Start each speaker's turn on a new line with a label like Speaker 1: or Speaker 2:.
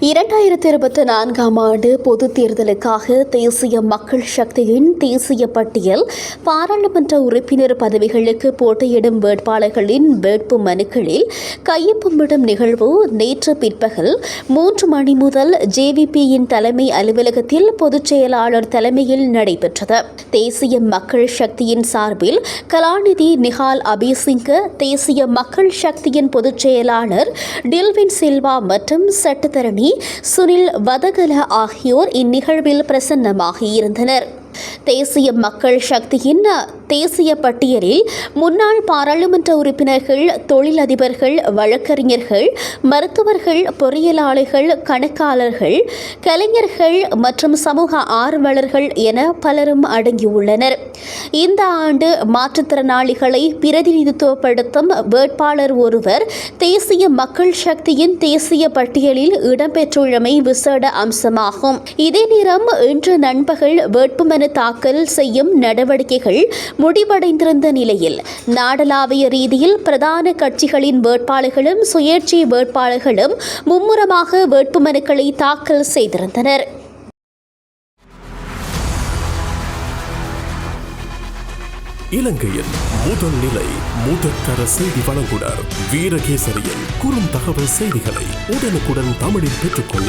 Speaker 1: இரண்டாயிரத்தி இருபத்தி நான்காம் ஆண்டு பொதுத் தேர்தலுக்காக தேசிய மக்கள் சக்தியின் தேசிய பட்டியல் பாராளுமன்ற உறுப்பினர் பதவிகளுக்கு போட்டியிடும் வேட்பாளர்களின் வேட்பு மனுக்களில் கையொப்பமிடும் நிகழ்வு நேற்று பிற்பகல் மூன்று மணி முதல் ஜேவிபியின் தலைமை அலுவலகத்தில் பொதுச் செயலாளர் தலைமையில் நடைபெற்றது. தேசிய மக்கள் சக்தியின் சார்பில் கலாநிதி நிஹால் அபிசிங்க தேசிய மக்கள் சக்தியின் பொதுச் செயலாளர் டில்வின் சில்வா மற்றும் சட்டத்தரணி சுனில் வதகல ஆகியோர் இந்நிகழ்வில் பிரசன்னமாகியிருந்தனர். தேசிய மக்கள் சக்தியின் தேசிய பட்டியலில் முன்னாள் பாராளுமன்ற உறுப்பினர்கள் தொழிலதிபர்கள் வழக்கறிஞர்கள் மருத்துவர்கள் பொறியியலாளர்கள் கணக்காளர்கள் கலைஞர்கள் மற்றும் சமூக ஆர்வலர்கள் என பலரும் அடங்கியுள்ளனர். இந்த ஆண்டு மாற்றுத்திறனாளிகளை பிரதிநிதித்துவப்படுத்தும் வேட்பாளர் ஒருவர் தேசிய மக்கள் சக்தியின் தேசிய பட்டியலில் இடம்பெற்றுள்ளமை விசேட அம்சமாகும். இதே நேரம் இன்று நண்பகல் வேட்புமனு தாக்கல் செய்யும் நடவடிக்கைகள் முடிவடைந்திருந்த நிலையில் நாடளாவிய ரீதியில் பிரதான கட்சிகளின் வேட்பாளர்களும் சுயேட்சை வேட்பாளர்களும் மும்முரமாக வேட்புமனுக்களை தாக்கல் செய்திருந்தனர்.
Speaker 2: இலங்கையின் முதல் நிலை முதற்கர செய்தி வழங்குனர் வீரகேசரியின் குறுந்தகவல் செய்திகளை உடனுக்குடன் தமிழில் பெற்றுக்கொள்ள